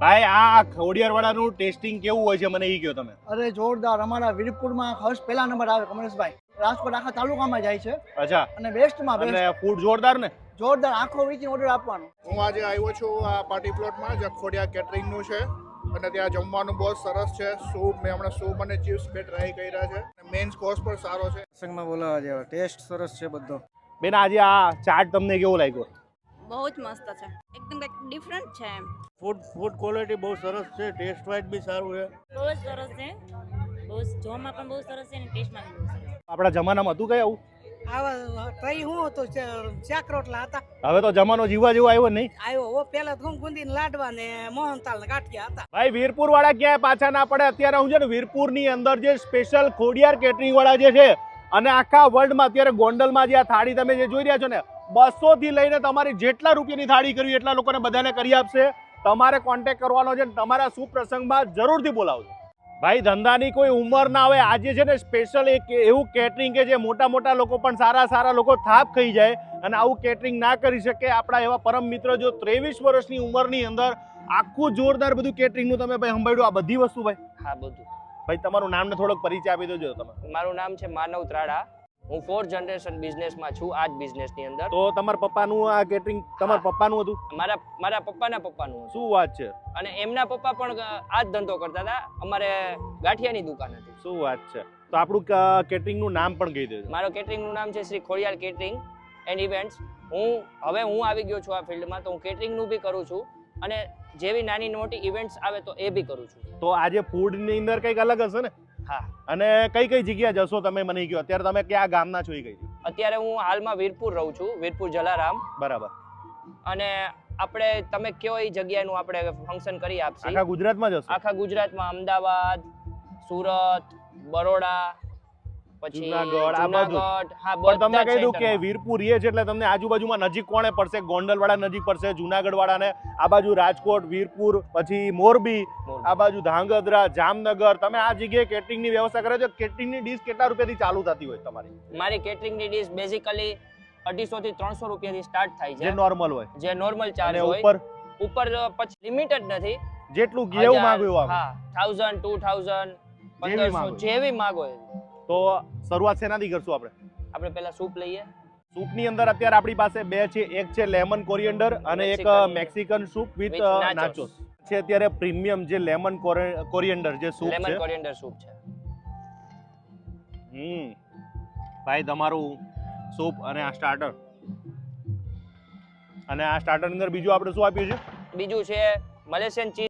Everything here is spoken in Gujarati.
ભાઈ આ ખોડિયારવાડાનું ટેસ્ટિંગ કેવું હોય છે મને એ કહો તમે. અરે જોરદાર અમારા વીરપુરમાં હર્ષ પહેલા નંબર આવે કમલેશભાઈ. રાજકોટ આખા તાલુકામાં જાય છે. અચ્છા. અને બેસ્ટમાં બેસ્ટ ફૂડ જોરદાર ને? જોરદાર આખો વીચી ઓર્ડર આપવાનો. હું આજે આવ્યો છું આ પાર્ટી પ્લોટમાં જે ખોડિયા કેટરિંગનું છે. અને ત્યાં જમવાનું બહુ જ સરસ છે. સૂપ મેં હમણાં સૂપ અને ચિપ્સ બે ટ્રાય કર્યા છે. મેન્સ કોર્સ પણ સારો છે. પ્રસંગમાં બોલાવા જેવો. ટેસ્ટ સરસ છે બધો. બેન આજે આ ચાટ તમને કેવો લાગ્યો? બહુ જ મસ્ત છે. એકદમ કંઈક ડિફરન્ટ છે એમ. ફૂડ ફૂડ ક્વોલિટી બહુ સરસ છે ટેસ્ટ વાઇઝ બી સારું છે. બહુ જ સરસ છે. બહુ જ જોવામાં પણ બહુ સરસ છે અને ટેસ્ટમાં બી બહુ સરસ આપણા જમાનામાં હતું કઈ આવું? આવા તઈ હું હતું ચાક રોટલા હતા. હવે તો જમાનો જીવવા જેવો આવ્યો નહીં. આવ્યો પેલા ઘૂમ ગુંદીને લાડવા ને મોહનતાલ ને ગાંઠિયા હતા. ભાઈ વીરપુર વાળા ક્યાંય પાછા ના પડે? અત્યારે હું છે ને વીરપુરની અંદર જે સ્પેશિયલ ખોડિયાર કેટરિંગ વાળા જે છે અને આખા વર્લ્ડમાં અત્યારે ગોંડલમાં જે આ થાળી તમે જે જોઈ રહ્યા છો ને બસો થી લઈને તમારી જેટલા રૂપિયાની થાળી કરવી એટલા લોકોને બધાને કરી આપશે. તમારે કોન્ટેક્ટ કરવાનો છે તમારા સુપ્રસંગમાં જરૂરથી બોલાવજો. ભાઈ ધંધાની કોઈ ઉંમર ના આવે. આજે છે ને સ્પેશિયલ એક એવું કેટરિંગ કે જે મોટા મોટા લોકો પણ સારા સારા લોકો થાપ ખાઈ જાય અને આવું કેટરિંગ ના કરી શકે. આપણા એવા પરમ મિત્ર જો ત્રેવીસ વર્ષની ઉંમરની અંદર આખું જોરદાર બધું કેટરિંગનું તમે ભાઈ સંભાળ્યું? આ બધી વસ્તુ ભાઈ? હા બધું. ભાઈ તમારું નામ ને થોડોક પરિચય આપી દેજો તમે. મારું નામ છે માનવ ત્રાડા હું ફોર જનરેશન બિઝનેસમાં છું આ જ બિઝનેસની અંદર. તો તમારા પપ્પાનું આ કેટરિંગ તમારા પપ્પાનું હતું? મારા મારા પપ્પાના પપ્પાનું હતું. શું વાત છે? અને એમના પપ્પા પણ આ જ ધંધો કરતા હતા. અમારે ગાંઠિયાની દુકાન હતી. શું વાત છે? તો આપણું કેટરિંગનું નામ પણ કહી દેજો. મારો કેટરિંગનું નામ છે Shri Khodiyar catering and events હું હવે હું આવી ગયો છું આ ફિલ્ડમાં તો હું કેટરિંગનું બી કરું છું. અને જેવી નાની મોટી ઇવેન્ટ્સ આવે તો એ બી કરું છું. તો આજે ફૂડની અંદર કંઈક અલગ હશે ને? હા. અને કઈ કઈ જગ્યા જશો તમે મને કહો? અત્યારે તમે કયા ગામના છો એ કઈ અત્યારે હું હાલમાં વીરપુર રહું છું વીરપુર જલારામ. બરાબર. અને આપણે તમે કયો એ જગ્યાનું આપણે ફંક્શન કરી આપશે? આખા ગુજરાતમાં જશો? આખા ગુજરાતમાં અમદાવાદ સુરત બરોડા પછી જુનાગઢ, આ બધું. જુનાગઢ, હા પણ તમને કહી દઉં કે વીરપુર એ છે એટલે તમને આજુબાજુમાં નજીક કોણે પડશે? ગોંડલ નજીક પડશે જુનાગઢ આ બાજુ રાજકોટ વીરપુર પછી મોરબી મોરબી. આ બાજુ ધાંગધ્રા જામનગર. તમે આ જગ્યાએ કેટરિંગની વ્યવસ્થા કરે છો? કેટરિંગની ડીશ કેટલા રૂપિયાથી ચાલુ થતી હોય તમારી? મારી કેટરિંગની ડીશ બેઝિકલી અઢીસો થી ત્રણસો રૂપિયાથી સ્ટાર્ટ થાય જે છે નોર્મલ હોય. જે નોર્મલ ચાલે ચાર્જ હોય. ઉપર? ઉપર પછી લિમિટેડ નથી. જેટલું જેવું માંગ્યું હા થાઉઝન્ડ ટુ થાઉઝન્ડ પંદરસો. જેવી માંગો એવી. તો શરૂઆત શેનાથી કરશું આપણે? આપણે પહેલા સૂપ લઈએ. સૂપની અંદર અત્યારે આપણી પાસે બે છે. એક છે લેમન કોરિયન્ડર અને એક મેક્સિકન સૂપ વિથ નાચોસ છે અત્યારે પ્રીમિયમ જે લેમન કોરિયન્ડર જે સૂપ લેમન કોરિયન્ડર સૂપ છે. હમ. ભાઈ તમારું સૂપ અને આ સ્ટાર્ટર અને આ સ્ટાર્ટર અંદર બીજું આપણે શું આપ્યું છે બીજું છે મલેશિયન ચીઝ